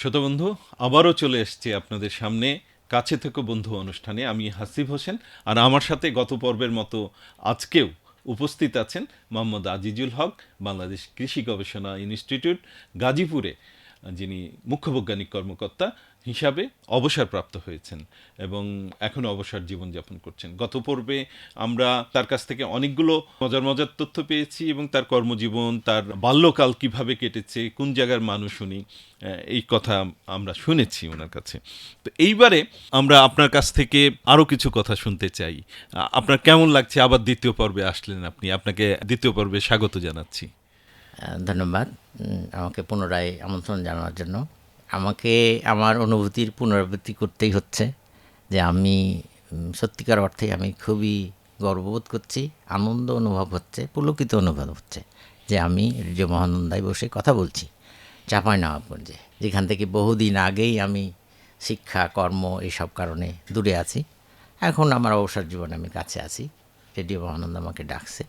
শ্রোতবন্ধু, আবারও চলে এসছি আপনাদের সামনে কাছে থেকে বন্ধু অনুষ্ঠানে। আমি হাসিব হোসেন আর আমার সাথে গত পর্বের মতো আজকেও উপস্থিত আছেন মোহাম্মদ আজিজুল হক, বাংলাদেশ কৃষি গবেষণা ইনস্টিটিউট গাজীপুরে, যিনি মুখ্য বৈজ্ঞানিক কর্মকর্তা। হিসাবে অবসরপ্রাপ্ত হয়েছেন এবং এখন অবসর জীবনযাপন করছেন। গত পর্বে আমরা তার কাছ থেকে অনেকগুলো মজার মজার তথ্য পেয়েছি এবং তার কর্মজীবন, তার বাল্যকাল কীভাবে কেটেছে, কোন জায়গার মানুষ উনি এই কথা আমরা শুনেছি ওনার কাছে। তো এইবারে আমরা আপনার কাছ থেকে আরও কিছু কথা শুনতে চাই। আপনার কেমন লাগছে? আবার দ্বিতীয় পর্বে আসলেন আপনি। আপনাকে দ্বিতীয় পর্বে স্বাগত জানাচ্ছি। ধন্যবাদ আমাকে পুনরায় আমন্ত্রণ জানানোর জন্য। আমাকে আমার অনুভূতির পুনরাবৃত্তি করতেই হচ্ছে যে আমি সত্যিকার অর্থে আমি খুবই গর্ববোধ করছি, আনন্দ অনুভব হচ্ছে, পুলকিত অনুভব হচ্ছে যে আমি রেডিও মহানন্দায় বসে কথা বলছি চাপাই নবাবগঞ্জে যেখান থেকে বহুদিন আগেই আমি শিক্ষা, কর্ম এইসব কারণে দূরে আছি। এখন আমার অবসর জীবনে আমি কাছে আছি, রেডিও মহানন্দ আমাকে ডাকছে।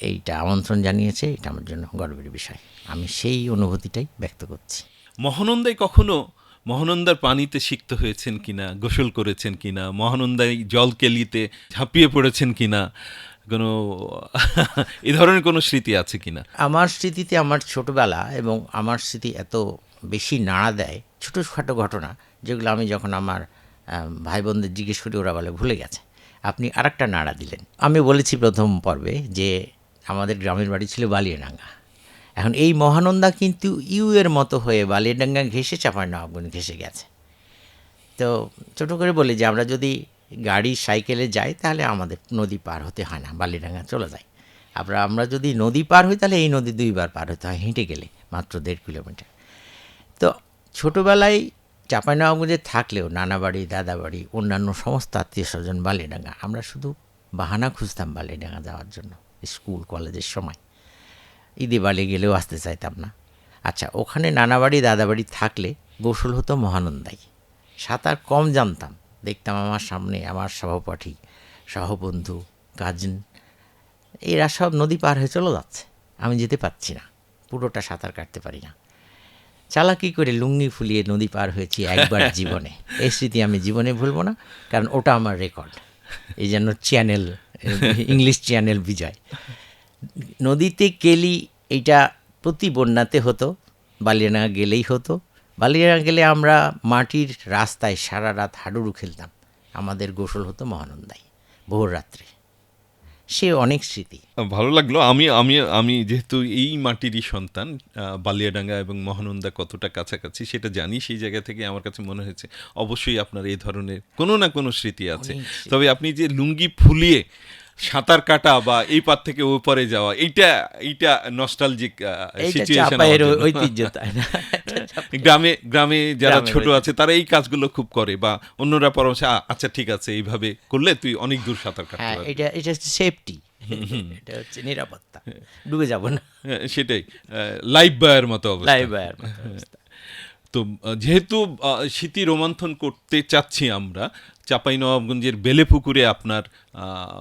এইটা আমন্ত্রণ জানিয়েছে, এটা আমার জন্য গর্বের বিষয়। আমি সেই অনুভূতিটাই ব্যক্ত করছি। মহানন্দায় কখনো মহানন্দার পানিতে সিক্ত হয়েছেন কিনা, গোসল করেছেন কিনা মহানন্দায় জল কেলিতে ঝাঁপিয়ে পড়েছেন কিনা, কোনো এ ধরনের কোনো স্মৃতি আছে কিনা? আমার স্মৃতিতে আমার ছোটবেলা এবং আমার স্মৃতি এত বেশি নাড়া দেয়, ছোটোখাটো ঘটনা, যেগুলো আমি যখন আমার ভাই বোনদের জিজ্ঞেস করি, ওরা বলে, ভুলে গেছে। আপনি আরেকটা নাড়া দিলেন। আমি বলেছি প্রথম পর্বে যে আমাদের গ্রামের বাড়ি ছিল বালিয়াডাঙ্গা। এখন এই মহানন্দা কিন্তু ইউ এর মতো হয়ে বালিয়াডাঙ্গা ঘেসে চাপার নবাবগঞ্জ ঘেসে গেছে। তো ছোটো করে বলি যে আমরা যদি গাড়ি, সাইকেলে যাই তাহলে আমাদের নদী পার হতে হয় না, বালিডাঙ্গা চলে যায়। আবার আমরা যদি নদী পার হই তাহলে এই নদী দুইবার পার হতে হয় হেঁটে গেলে মাত্র দেড় কিলোমিটার। তো ছোটোবেলায় চাপাই চাঁপাইনবাবগঞ্জে থাকলেও নানাবাড়ি দাদাবাড়ি অন্যান্য সমস্ত আত্মীয় স্বজন বালিডাঙ্গা, আমরা শুধু বাহানা খুঁজতাম বালিডাঙ্গা যাওয়ার জন্য, স্কুল, কলেজের সময়। ঈদে বাড়ি গেলেও আসতে চাইতাম না। আচ্ছা ওখানে নানা বাড়ি দাদা থাকলে গোসল হতো মহানন্দায় সাঁতার কম জানতাম। দেখতাম আমার সামনে আমার সহপাঠী সহবন্ধু কাজিন এরা সব নদী পার হয়ে চলে যাচ্ছে। আমি যেতে পারছি না। পুরোটা সাঁতার কাটতে পারি না। চালাকি করে লুঙ্গি ফুলিয়ে নদী পার হয়েছি একবার জীবনে। এই স্মৃতি আমি জীবনে ভুলবো না কারণ ওটা আমার রেকর্ড। এই জন্য চ্যানেল ইংলিশ চ্যানেল বিজয়। নদীতে কেলি এইটা প্রতি বন্যাতে হতো বালিয়াডাঙ্গা গেলেই হতো। বালিয়াডাঙ্গা গেলে আমরা মাটির রাস্তায় সারা রাত হাডুডু খেলতাম। আমাদের গোসল হতো মহানন্দায় ভোর রাত্রে। সে অনেক স্মৃতি। ভালো লাগল। আমি আমি আমি যেহেতু এই মাটিরই সন্তান বালিয়াডাঙ্গা এবং মহানন্দা কতটা কাছাকাছি সেটা জানি সেই জায়গা থেকে আমার কাছে মনে হয়েছে অবশ্যই আপনার এই ধরনের কোনো না কোনো স্মৃতি আছে। তবে আপনি যে লুঙ্গি ফুলিয়ে সাঁতার কাটা বা এই পার থেকে ওই পারে যাওয়া এইটা এইটা নস্টালজিক সিচুয়েশন ঐতিহ্য তাই না? গ্রামে গ্রামে যারা ছোট আছে তারা এই কাজগুলো খুব করে বা অন্যরা পরামর্শ আচ্ছা ঠিক আছে এইভাবে করলে তুই অনেক দূর সাঁতার কাটতে হ্যাঁ পারবি। এটা এটা সেফটি এটা হচ্ছে নিরাপত্তা। ডুবে যাব না। হ্যাঁ, সেটাই। লাইফ বয়ের মতো অবস্থা। লাইভ বয়ের মতো অবস্থা। তো যেহেতু স্মৃতি রোমান্থন করতে চাচ্ছি আমরা চাঁপাইনবাবগঞ্জের বেলেপুকুরে আপনার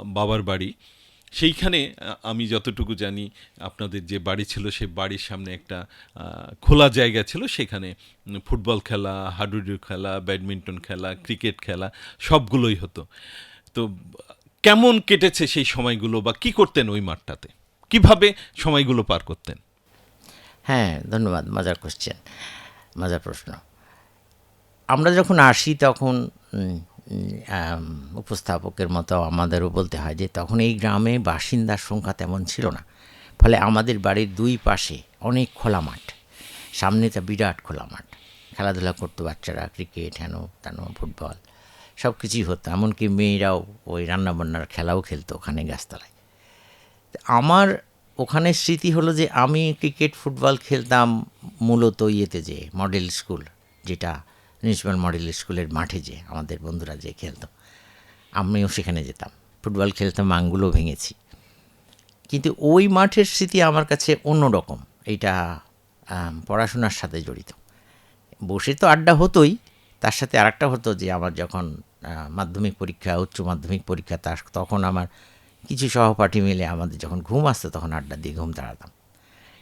বাবার বাড়ি। সেইখানে আমি যতটুকু জানি, আপনাদের যে বাড়ি ছিল, সে বাড়ির সামনে একটা খোলা জায়গা ছিল। সেখানে ফুটবল খেলা, হাডুডু খেলা, ব্যাডমিন্টন খেলা, ক্রিকেট খেলা, সবগুলোই হতো। তো, কেমন কেটেছে সেই সময়গুলো বা কি করতেন ওই মাঠটাতে? কীভাবে সময়গুলো পার করতেন? হ্যাঁ ধন্যবাদ। মজার কোশ্চেন মজার প্রশ্ন। আমরা যখন আসি তখন উপস্থাপকের মতো আমাদেরও বলতে হয় যে তখন এই গ্রামে বাসিন্দার সংখ্যা তেমন ছিল না। ফলে আমাদের বাড়ির দুই পাশে অনেক খোলা মাঠ। সামনেটা বিরাট খোলা মাঠ। খেলাধুলা করতো বাচ্চারা, ক্রিকেট, হেন তেন, ফুটবল সব কিছুই হতো। এমনকি মেয়েরাও ওই রান্নাবান্নার খেলাও খেলতো ওখানে গাছতলায়। আমার ওখানে স্মৃতি হলো যে আমি ক্রিকেট, ফুটবল খেলতাম মূলত ইয়েতে যে, মডেল স্কুল, যেটা মিউনিসিপ্যাল মডেল স্কুলের মাঠে যে আমাদের বন্ধুরা যে খেলতো। আমিও সেখানে যেতাম। ফুটবল খেলতাম আঙ্গুলও ভেঙেছি। কিন্তু ওই মাঠের স্মৃতি আমার কাছে অন্যরকম আম, পড়াশোনার সাথে জড়িত। বসে তো আড্ডা হতোই। তার সাথে আরেকটা হতো যে আমার যখন মাধ্যমিক পরীক্ষা উচ্চ মাধ্যমিক পরীক্ষা তার তখন আমার কিছু সহপাঠী মিলে আমাদের যখন ঘুম আসতো তখন আড্ডা দিয়ে ঘুম তাড়াতাম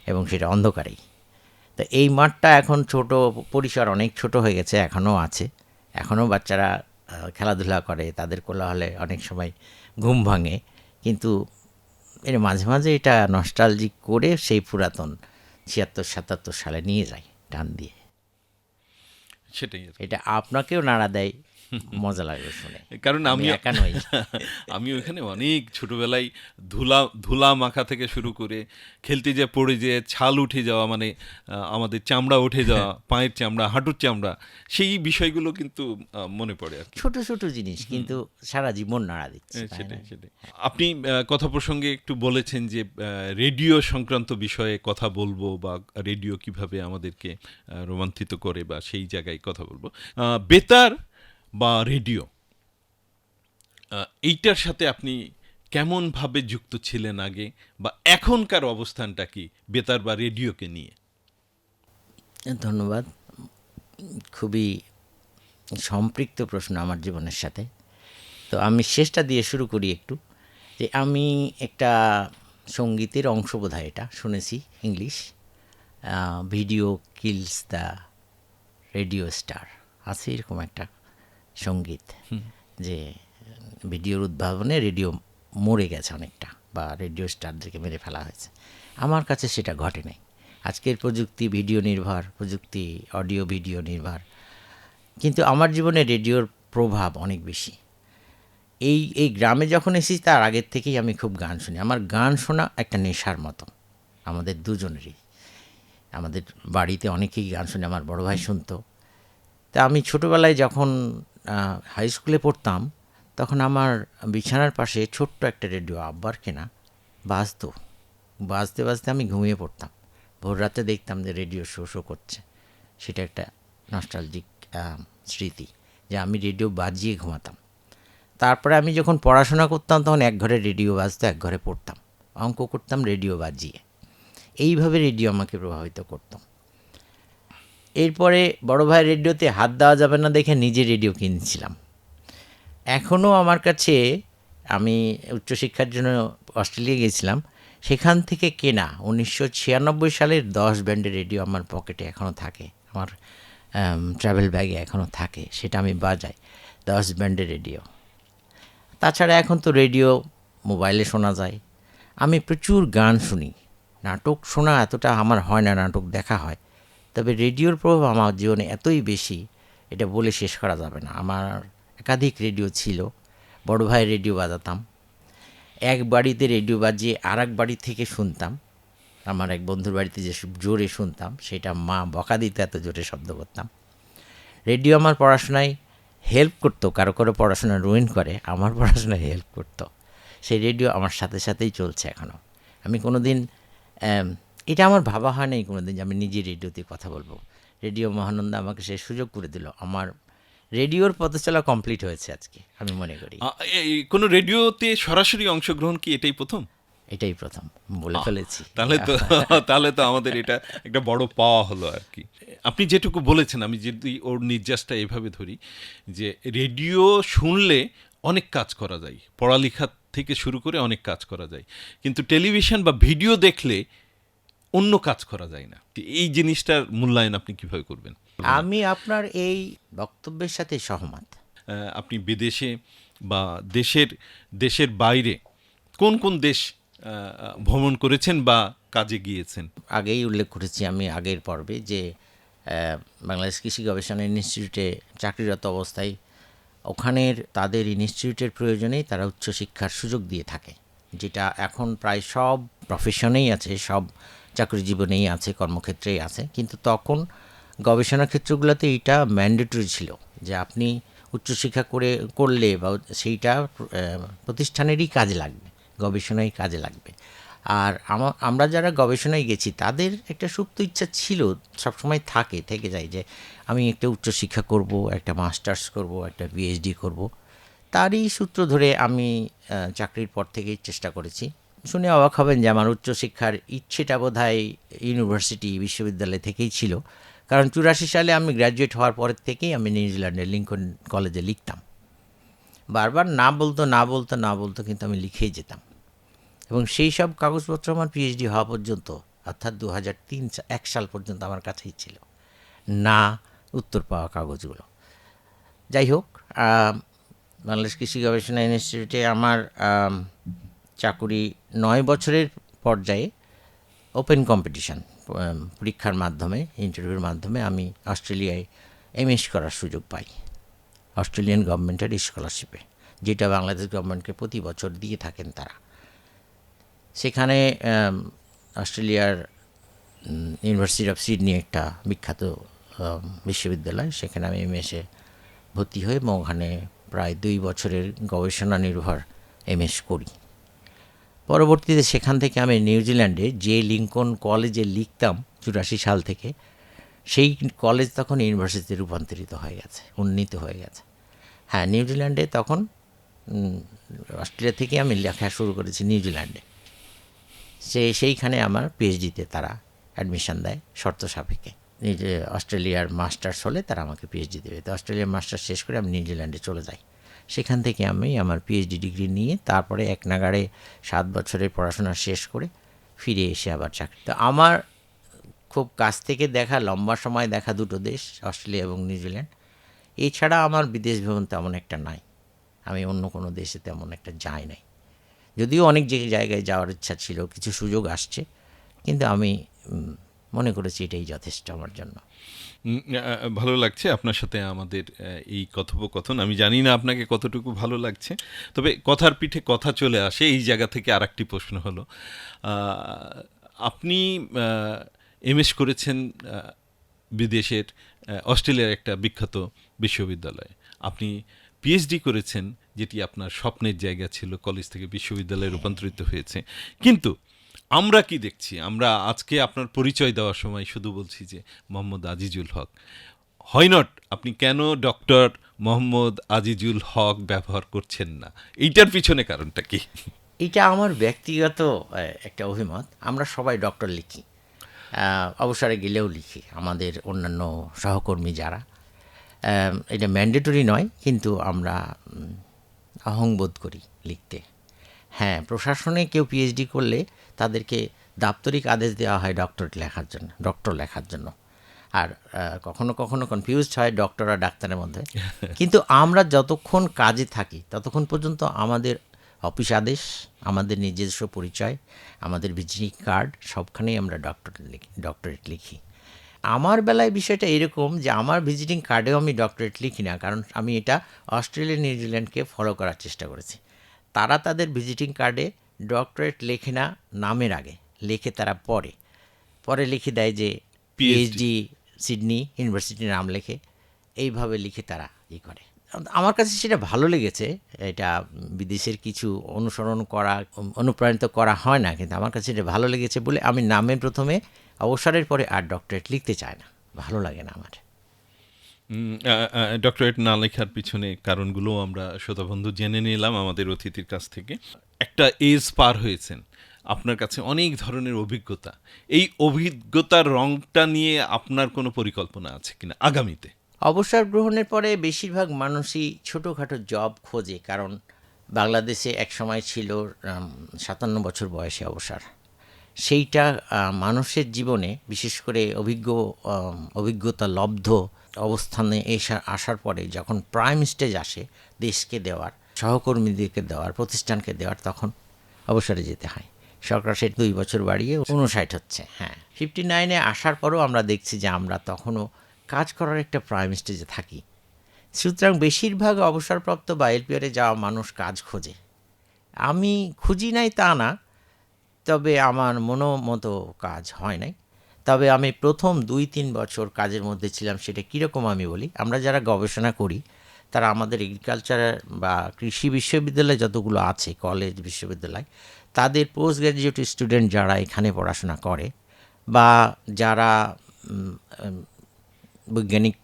এবং সেটা অন্ধকারেই। তো এই মাঠটা এখন ছোট পরিসর অনেক ছোট হয়ে গেছে এখনও আছে। এখনও বাচ্চারা খেলাধুলা করে তাদের কোলাহলে অনেক সময় ঘুম ভাঙে। কিন্তু এর মাঝে মাঝে এটা নস্টালজিক করে সেই পুরাতন ছিয়াত্তর সাতাত্তর সালে নিয়ে যায় টান দিয়ে। সেটাই এটা আপনাকেও নাড়া দেয় মজা লাগবে শুনে। কারণ আমি একা নই। আমি ওখানে অনেক ছোটবেলায় ধুলা ধুলা মাখা থেকে শুরু করে খেলতে যে পড়ে যে ছাল উঠে যাওয়া মানে আমাদের চামড়া উঠে যাওয়া পায়ের চামড়া হাঁটুর চামড়া সেই বিষয়গুলো কিন্তু মনে পড়ে আর ছোট ছোট জিনিস কিন্তু সারা জীবন নাড়া দিচ্ছে হ্যাঁ? সেটাই সেটাই। আপনি কথা প্রসঙ্গে একটু বলেছেন যে রেডিও সংক্রান্ত বিষয়ে কথা বলব বা রেডিও কীভাবে আমাদেরকে আহ, রোমান্থিত করে বা সেই জায়গায় কথা বলব। আহ, বেতার বা রেডিও এইটার সাথে আপনি কেমনভাবে যুক্ত ছিলেন আগে বা এখনকার অবস্থানটা কি বেতার বা রেডিওকে নিয়ে? ধন্যবাদ। খুবই সম্পৃক্ত প্রশ্ন আমার জীবনের সাথে। তো আমি শেষটা দিয়ে শুরু করি একটু, যে আমি একটা সঙ্গীতের অংশ বোধ হয় এটা, শুনেছি English video kills the radio star, আছে এরকম একটা সংগীত। যে ভিডিওর উদ্ভাবনে রেডিও মরে গেছে অনেকটা বা রেডিও স্টারদেরকে মেরে ফেলা হয়েছে। আমার কাছে সেটা ঘটে নাই। আজকের প্রযুক্তি ভিডিও নির্ভর প্রযুক্তি অডিও ভিডিও নির্ভর। কিন্তু আমার জীবনে রেডিওর প্রভাব অনেক বেশি। এই এই গ্রামে যখন এসেছি তার আগের থেকেই আমি খুব গান শুনি। আমার গান শোনা একটা নেশার মতো। আমাদের দুজনেরই। আমাদের বাড়িতে অনেকেই গান শুনে আমার বড় ভাই শুনতো। তা আমি ছোটোবেলায় যখন হাই স্কুলে পড়তাম, তখন আমার বিছানার পাশে ছোট্ট একটা রেডিও আব্বার কেনা, বাজতো। বাজতে বাজতে আমি ঘুমিয়ে পড়তাম। ভোর রাতে দেখতাম যে রেডিও শো শো করছে। সেটা একটা নস্টালজিক স্মৃতি, যে আমি রেডিও বাজিয়ে ঘুমাতাম। তারপরে আমি যখন পড়াশোনা করতাম, তখন এক ঘরে রেডিও বাজতো, এক ঘরে পড়তাম। অঙ্ক করতাম রেডিও বাজিয়ে। এইভাবে রেডিও আমাকে প্রভাবিত করতো। এরপরে বড় ভাই রেডিওতে হাত দেওয়া যাবে না দেখে নিজে রেডিও কিনেছিলাম। এখনও আমার কাছে আমি উচ্চশিক্ষার জন্য অস্ট্রেলিয়া গিয়েছিলাম, সেখান থেকে কেনা উনিশশো ছিয়ানব্বই সালের দশ ব্যান্ডের রেডিও আমার পকেটে এখনও থাকে, আমার ট্রাভেল ব্যাগে এখনও থাকে, সেটা আমি বাজাই, দশ ব্যান্ডের রেডিও। তাছাড়া এখন তো রেডিও মোবাইলে শোনা যায়, আমি প্রচুর গান শুনি, নাটক শোনা এতটা আমার হয় না, নাটক দেখা হয় তবে রেডিওর প্রভাব আমার জীবনে এতই বেশি, এটা বলে শেষ করা যাবে না। আমার একাধিক রেডিও ছিল, বড় ভাই রেডিও বাজাতাম। এক বাড়িতে রেডিও বাজিয়ে আর এক বাড়ি থেকে শুনতাম। আমার এক বন্ধুর বাড়িতে যে জোরে শুনতাম, সেটা মা বকা দিতে এত জোরে শব্দ করতাম। রেডিও আমার পড়াশোনায় হেল্প করতো, কারও কারও পড়াশোনা রুইন করে, আমার পড়াশোনায় হেল্প করতো। সেই রেডিও আমার সাথে সাথেই চলছে এখনও আমি কোনো দিন এটা আমার ভাবা হয় নাই কোনো দিন যে আমি নিজে রেডিওতে কথা বলব। রেডিও মহানন্দা আমাকে সে সুযোগ করে দিল। আমার রেডিওর পথে চলা কমপ্লিট হয়েছে আজকে আমি মনে করি। এই কোনো রেডিওতে সরাসরি অংশগ্রহণ কি এটাই প্রথম? এটাই প্রথম বলে ফেলেছি। তাহলে তো তাহলে তো আমাদের এটা একটা বড় পাওয়া হলো আর কি। আপনি যেটুকু বলেছেন আমি যদি ওর নির্যাসটা এভাবে ধরি যে রেডিও শুনলে অনেক কাজ করা যায় পড়ালেখা থেকে শুরু করে অনেক কাজ করা যায়। কিন্তু টেলিভিশন বা ভিডিও দেখলে অন্য কাজ করা যায় না। এই জিনিসটার মূল্যায়ন আপনি কীভাবে করবেন? আমি আপনার এই বক্তব্যের সাথে সহমত। আপনি বিদেশে বা দেশের দেশের বাইরে কোন কোন দেশ ভ্রমণ করেছেন বা কাজে গিয়েছেন? আগেই উল্লেখ করেছি আমি আগের পর্বে যে বাংলাদেশ কৃষি গবেষণা ইনস্টিটিউটে চাকরিরত অবস্থায় ওখানের তাদের ইনস্টিটিউটের প্রয়োজনেই তারা উচ্চশিক্ষার সুযোগ দিয়ে থাকে। যেটা এখন প্রায় সব প্রফেশনেই আছে সব চাকরি জীবনেই আছে, কর্মক্ষেত্রেই আছে, কিন্তু তখন গবেষণা ক্ষেত্রগুলোতে এটা ম্যান্ডেটরি ছিল যে আপনি উচ্চশিক্ষা করে, করলে বা সেইটা প্রতিষ্ঠানেরই কাজে লাগবে, গবেষণায় কাজে লাগবে। আর আমা- আমরা যারা গবেষণায় গেছি, তাদের একটা সুপ্ত ইচ্ছা ছিল, সবসময় থাকে, থেকে যায় যে আমি একটা উচ্চশিক্ষা করব, একটা মাস্টার্স করব, একটা পিএইচডি করব। তারই সূত্র ধরে আমি চাকরির পর থেকেই চেষ্টা করেছি। শুনে অবাক হবেন যে আমার উচ্চশিক্ষার ইচ্ছেটা বোধ হয় ইউনিভার্সিটি বিশ্ববিদ্যালয় থেকেই ছিল। কারণ চুরাশি সালে আমি গ্র্যাজুয়েট হওয়ার পরের থেকেই আমি নিউজিল্যান্ডের লিঙ্কন কলেজে লিখতাম। বারবার না বলতো না বলতো না বলতো কিন্তু আমি লিখেই যেতাম। এবং সেই সব কাগজপত্র আমার পিএইচডি হওয়া পর্যন্ত অর্থাৎ দু হাজার তিন এক সাল পর্যন্ত আমার কাছেই ছিল। না উত্তর পাওয়া কাগজগুলো। যাই হোক বাংলাদেশ কৃষি গবেষণা ইনস্টিটিউটে আমার আম, চাকুরি নয় বছরের পর্যায়ে ওপেন কম্পিটিশন পরীক্ষার মাধ্যমে ইন্টারভিউর মাধ্যমে আমি অস্ট্রেলিয়ায় এমএস করার সুযোগ পাই। অস্ট্রেলিয়ান গভর্নমেন্টের স্কলারশিপে, যেটা বাংলাদেশ গভর্নমেন্টকে প্রতি বছর দিয়ে থাকেন তারা। সেখানে অস্ট্রেলিয়ার ইউনিভার্সিটি অফ সিডনি একটা বিখ্যাত বিশ্ববিদ্যালয়, সেখানে আমি এমএসে ভর্তি হই এবং ওখানে প্রায় দুই বছরের গবেষণা নির্ভর এমএস করি। পরবর্তীতে সেখান থেকে আমি নিউজিল্যান্ডে যে লিঙ্কন কলেজে লিখতাম চুরাশি সাল থেকে, সেই কলেজ তখন ইউনিভার্সিটিতে রূপান্তরিত হয়ে গেছে, উন্নীত হয়ে গেছে। হ্যাঁ নিউজিল্যান্ডে তখন অস্ট্রেলিয়া থেকে আমি লেখা শুরু করেছি নিউজিল্যান্ডে সে, সেইখানে আমার পিএইচডিতে তারা অ্যাডমিশন দেয় শর্ত সাপেক্ষে। অস্ট্রেলিয়ার মাস্টার্স হলে তারা আমাকে পিএইচডি দেবে। তো অস্ট্রেলিয়ার মাস্টার্স শেষ করে আমি নিউজিল্যান্ডে চলে যাই। সেখান থেকে আমি আমার পিএইচডি ডিগ্রি নিয়ে তারপরে এক নাগাড়ে সাত বছরের পড়াশোনা শেষ করে ফিরে এসে আবার চাকরি। তো আমার খুব কাছ থেকে দেখা, লম্বা সময় দেখা দুটো দেশ, অস্ট্রেলিয়া এবং নিউজিল্যান্ড। এছাড়া আমার বিদেশ ভ্রমণ তেমন একটা নাই। আমি অন্য কোনো দেশে তেমন একটা যাই নাই। যদিও অনেক জায়গায় যাওয়ার ইচ্ছা ছিল, কিছু সুযোগ আসছে। কিন্তু আমি মনে করেছি এটাই যথেষ্ট আমার জন্য। ভালো লাগছে আপনার সাথে আমাদের এই কথোপকথন। আমি জানি না আপনাকে কতটুকু ভালো লাগছে, তবে কথার পিঠে কথা চলে আসে, এই জায়গা থেকে আরেকটি প্রশ্ন হলো আপনি এমএস করেছেন বিদেশের অস্ট্রেলিয়ার একটা বিখ্যাত বিশ্ববিদ্যালয়ে। আপনি পিএইচডি করেছেন, যেটি আপনার স্বপ্নের জায়গা ছিল, কলেজ থেকে বিশ্ববিদ্যালয়ে রূপান্তরিত হয়েছে। কিন্তু আমরা কি দেখছি? আমরা আজকে আপনার পরিচয় দেওয়ার সময় শুধু বলছি যে, মোহাম্মদ আজিজুল হক। হয় নট আপনি কেন ডক্টর মোহাম্মদ আজিজুল হক ব্যবহার করছেন না? এইটার পিছনে কারণটা কি? এটা আমার ব্যক্তিগত একটা অভিমত। আমরা সবাই ডক্টর লিখি। অবসরে গেলেও লিখি। আমাদের অন্যান্য সহকর্মী যারা। এটা ম্যান্ডেটরি নয়, কিন্তু আমরা অহংবোধ করি লিখতে। হ্যাঁ প্রশাসনে কেউ পিএইচডি করলে তাদেরকে দাপ্তরিক আদেশ দেওয়া হয় ডক্টরেট লেখার জন্য ডক্টর লেখার জন্য। আর কখনো কখনো কনফিউজড হয় ডক্টর আর ডাক্তারের মধ্যে। কিন্তু আমরা যতক্ষণ কাজে থাকি ততক্ষণ পর্যন্ত আমাদের অফিস আদেশ আমাদের নিজস্ব পরিচয় আমাদের ভিজিটিং কার্ড সবখানেই আমরা ডক্টর লিখি ডক্টরেট লিখি। আমার বেলায় বিষয়টা এরকম যে আমার ভিজিটিং কার্ডেও আমি ডক্টরেট লিখি না কারণ আমি এটা অস্ট্রেলিয়া নিউজিল্যান্ডকে ফলো করার চেষ্টা করেছি। তারা তাদের ভিজিটিং কার্ডে ডক্টরেট লেখে না নামের আগে লেখে তারা পরে। পরে লিখে দেয় যে পিএইচডি সিডনি ইউনিভার্সিটির নাম লেখে। এইভাবে লিখে তারা ই করে। আমার কাছে সেটা ভালো লেগেছে এটা বিদেশের কিছু অনুসরণ করা অনুপ্রাণিত করা হয় না কিন্তু আমার কাছে এটা ভালো লেগেছে বলে আমি নামে প্রথমে অবসরের পরে আর ডক্টরেট লিখতে চাই না। ভালো লাগে না আমার। ডক্টরেট না লেখার পিছনে কারণগুলো আমরা শ্রোতাবন্ধু জেনে নিলাম আমাদের অতিথির কাছ থেকে। একটা এজ পার হয়েছেন। আপনার কাছে অনেক ধরনের অভিজ্ঞতা। এই অভিজ্ঞতার রংটা নিয়ে আপনার কোনো পরিকল্পনা আছে কিনা আগামীতে? অবসর গ্রহণের পরে বেশিরভাগ মানুষই ছোটোখাটো জব খোঁজে, কারণ বাংলাদেশে এক সময় ছিল সাতান্ন বছর বয়সে অবসর। সেইটা মানুষের জীবনে বিশেষ করে অভিজ্ঞ অভিজ্ঞতা লব্ধ অবস্থানে এসে, আসার পরে যখন প্রাইম স্টেজ আসে দেশকে দেওয়ার, সহকর্মীদেরকে দেওয়ার, প্রতিষ্ঠানকে দেওয়ার, তখন অবসরে যেতে হয়। সরকার সে দুই বছর বাড়িয়ে উনষাট হচ্ছে হ্যাঁ। ফিফটি নাইনে আসার পরেও আমরা দেখছি যে আমরা তখনও কাজ করার একটা প্রাইম স্টেজে থাকি। সুতরাং বেশিরভাগ অবসরপ্রাপ্ত বা এলপিআরে যাওয়া মানুষ কাজ খোঁজে। আমি খুঁজি নাই তা না, তবে আমার মনো মতো কাজ হয় নাই। তবে আমি প্রথম দুই, তিন বছর কাজের মধ্যে ছিলাম, সেটা কীরকম আমি বলি? আমরা যারা গবেষণা করি, তারা আমাদের এগ্রিকালচার বা কৃষি বিশ্ববিদ্যালয় যতগুলো আছে কলেজ বিশ্ববিদ্যালয়, তাদের পোস্ট গ্র্যাজুয়েট স্টুডেন্ট যারা এখানে পড়াশোনা করে বা যারা বৈজ্ঞানিক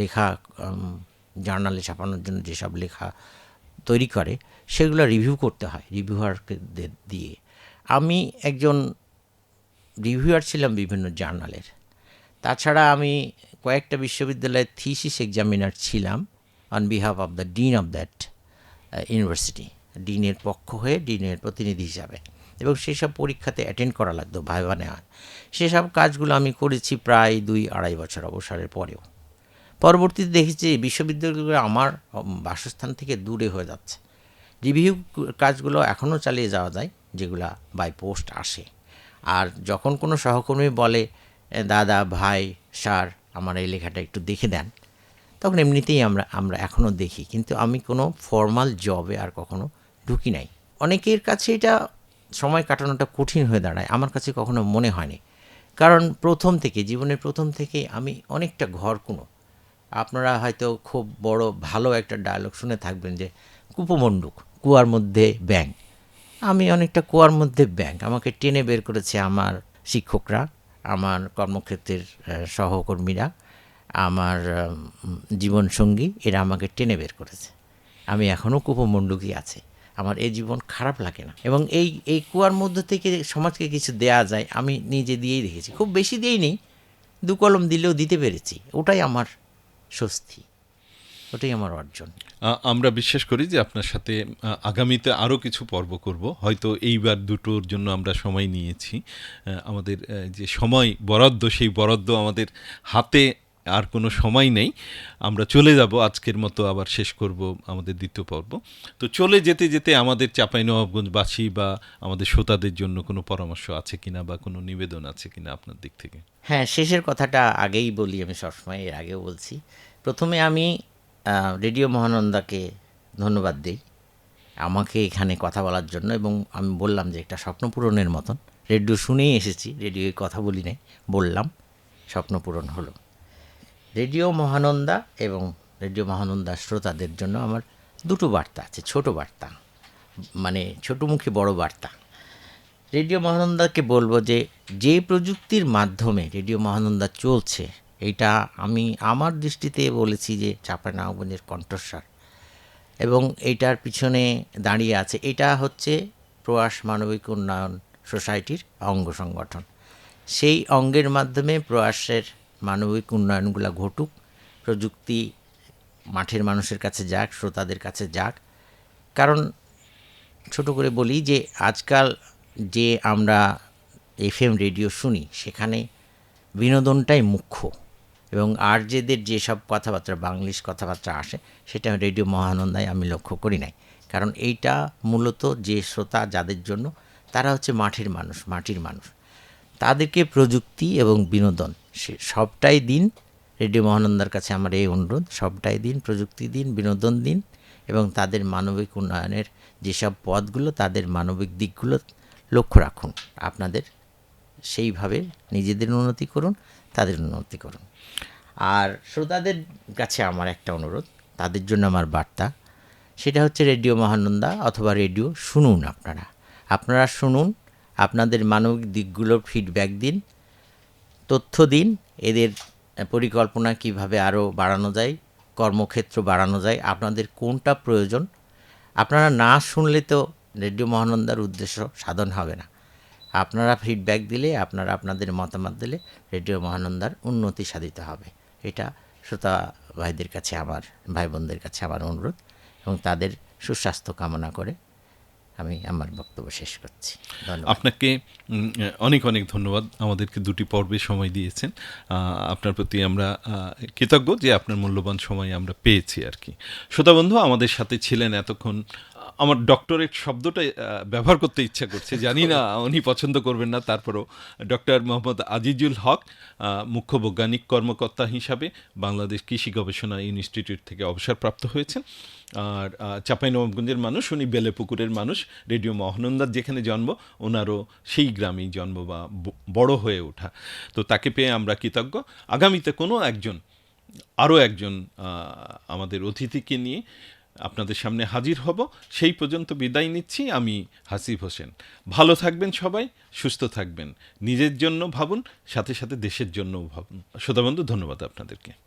লেখা জার্নালে ছাপানোর জন্য যেসব লেখা তৈরি করে, সেগুলো রিভিউ করতে হয় রিভিউয়ারকে দিয়ে। আমি একজন রিভিউয়ার ছিলাম বিভিন্ন জার্নালের তাছাড়া আমি কয়েকটা বিশ্ববিদ্যালয়ের থিসিস এক্সামিনার ছিলাম on behalf of the dean of that university ডিনের পক্ষ হয়ে ডিনের প্রতিনিধি হিসাবে। এবং সেসব পরীক্ষাতে অ্যাটেন্ড করা লাগতো, ভাইবা নেওয়া। সেসব কাজগুলো আমি করেছি প্রায় দুই আড়াই বছর অবসরের পরেও। পরবর্তীতে দেখেছি বিশ্ববিদ্যালয়গুলো আমার বাসস্থান থেকে দূরে হয়ে যাচ্ছে। রিভিউ কাজগুলো এখনও চালিয়ে যাওয়া যায়, যেগুলা বাই পোস্ট আসে। আর যখন কোনো সহকর্মী বলে দাদা, ভাই, স্যার, আমার এই লেখাটা একটু দেখে দেন, তখন এমনিতেই আমরা আমরা এখনও দেখি। কিন্তু আমি কোনো ফর্মাল জবে আর কখনো ঢুকি নাই। অনেকের কাছে এটা সময় কাটানোটা কঠিন হয়ে দাঁড়ায়, আমার কাছে কখনো মনে হয়নি। কারণ প্রথম থেকে, জীবনের প্রথম থেকে আমি অনেকটা ঘর কোনো। আপনারা হয়তো খুব বড়, ভালো একটা ডায়লগ শুনে থাকবেন যে কুপমণ্ডুক কুয়ার মধ্যে ব্যাং আমি অনেকটা কুয়ার মধ্যে ব্যাংক। আমাকে টেনে বের করেছে আমার শিক্ষকরা, আমার কর্মক্ষেত্রের সহকর্মীরা, আমার জীবনসঙ্গী এরা আমাকে টেনে বের করেছে। আমি এখনও কুপমণ্ডুকই আছে। আমার এই জীবন খারাপ লাগে না। এবং এই এই কুয়ার মধ্যে থেকে সমাজকে কিছু দেয়া যায়, আমি নিজে দিয়েই দেখেছি। খুব বেশি দিয়েই নেই দু কলম দিলেও দিতে পেরেছি। ওটাই আমার স্বস্তি। ওটাই আমার অর্জন। আমরা বিশ্বাস করি যে আপনার সাথে আগামীতে আরও কিছু পর্ব করব। হয়তো এইবার দুটোর জন্য আমরা সময় নিয়েছি। আমাদের যে সময় বরাদ্দ সেই বরাদ্দ আমাদের হাতে আর কোনো সময় নেই। আমরা চলে যাব আজকের মতো আবার শেষ করব আমাদের দ্বিতীয় পর্ব। তো চলে যেতে যেতে আমাদের চাঁপাইনবাবগঞ্জবাসী বা আমাদের শ্রোতাদের জন্য কোনো পরামর্শ আছে কিনা বা কোনো নিবেদন আছে কিনা আপনার দিক থেকে? হ্যাঁ শেষের কথাটা আগেই বলি আমি সবসময় এর আগেও বলছি। প্রথমে আমি রেডিও মহানন্দাকে ধন্যবাদ দিই। আমাকে এখানে কথা বলার জন্য এবং আমি বললাম যে একটা স্বপ্ন পূরণের মতন। রেডিও শুনেই এসেছি রেডিওয় কথা বলি নাই, বললাম স্বপ্ন পূরণ হলো। রেডিও মহানন্দা এবং রেডিও মহানন্দা শ্রোতাদের জন্য আমার দুটো বার্তা আছে, ছোট বার্তা মানে ছোটোমুখী বড় বার্তা। রেডিও মহানন্দাকে বলব যে যে প্রযুক্তির মাধ্যমে রেডিও মহানন্দা চলছে এটা আমি আমার দৃষ্টিতে বলেছি যে চাঁপাইনবাবগঞ্জের কণ্ঠস্বর। এবং এইটার পিছনে দাঁড়িয়ে আছে, এটা হচ্ছে প্রয়াস মানবিক উন্নয়ন সোসাইটির অঙ্গ সংগঠন। সেই অঙ্গের মাধ্যমে প্রয়াসের মানবিক উন্নয়নগুলো ঘটুক, প্রযুক্তি মাঠের মানুষের কাছে যাক, শ্রোতাদের কাছে যাক। কারণ ছোট করে বলি যে আজকাল যে আমরা এফএম রেডিও শুনি, সেখানে বিনোদনটাই মুখ্য। এবং আরজেদের যেসব কথাবার্তা, বাংলিশ কথাবার্তা আসে, সেটা রেডিও মহানন্দায় আমি লক্ষ্য করি নাই। কারণ এইটা মূলত যে শ্রোতা যাদের জন্য, তারা হচ্ছে মাঠের মানুষ, মাটির মানুষ। তাদেরকে প্রযুক্তি এবং বিনোদন, সে সবটাই দিন, রেডিও মহানন্দার কাছে আমার এই অনুরোধ, সবটাই দিন, প্রযুক্তি দিন, বিনোদন দিন এবং তাদের মানবিক উন্নয়নের যেসব পথগুলো, তাদের মানবিক দিকগুলো লক্ষ্য রাখুন। আপনাদের সেইভাবে নিজেদের উন্নতি করুন তাদের উন্নতি করুন। আর শ্রোতাদের কাছে আমার একটা অনুরোধ, তাদের জন্য আমার বার্তা। সেটা হচ্ছে রেডিও মহানন্দা অথবা রেডিও শুনুন আপনারা। আপনারা শুনুন, আপনাদের মানবিক দিকগুলোর ফিডব্যাক দিন, তথ্য দিন, এদের পরিকল্পনা কীভাবে আরও বাড়ানো যায়, কর্মক্ষেত্র বাড়ানো যায়, আপনাদের কোনটা প্রয়োজন। আপনারা না শুনলে তো রেডিও মহানন্দার উদ্দেশ্য সাধন হবে না। আপনারা ফিডব্যাক দিলে, আপনারা আপনাদের মতামত দিলে রেডিও মহানন্দার উন্নতি সাধিত হবে। এটা শ্রোতা ভাইদের কাছে আমার ভাই বোনদের কাছে আমার অনুরোধ এবং তাদের সুস্বাস্থ্য কামনা করে আমি আমার বক্তব্য শেষ করছি। আপনাকে অনেক অনেক ধন্যবাদ আমাদেরকে দুটি পর্বে সময় দিয়েছেন। আপনার প্রতি আমরা কৃতজ্ঞ যে আপনার মূল্যবান সময় আমরা পেয়েছি আর কি। শ্রোতা বন্ধু, আমাদের সাথে ছিলেন এতক্ষণ আমার ডক্টরেট শব্দটা ব্যবহার করতে ইচ্ছা করছে। জানি না, উনি পছন্দ করবেন না, তারপরও ডক্টর মোহাম্মদ আজিজুল হক মুখ্য বৈজ্ঞানিক কর্মকর্তা হিসাবে বাংলাদেশ কৃষি গবেষণা ইনস্টিটিউট থেকে অবসরপ্রাপ্ত হয়েছেন। আর চাঁপাইনবাবগঞ্জের মানুষ, উনি বেলেপুকুরের মানুষ, রেডিও মহানন্দার যেখানে জন্ম, ওনারও সেই গ্রামেই জন্ম ব- বড় হয়ে ওঠা। তো তাকে পেয়ে আমরা কৃতজ্ঞ। আগামীতে কোনো একজন, আরও একজন আমাদের অতিথিকে নিয়ে আপনাদের সামনে হাজির হব। সেই পর্যন্ত বিদায় নিচ্ছি আমি হাসিব হোসেন। ভালো থাকবেন সবাই, সুস্থ থাকবেন। নিজের জন্য ভাবুন, সাথে সাথে দেশের জন্যও ভাবুন। শ্রোতাবন্ধু ধন্যবাদ আপনাদেরকে।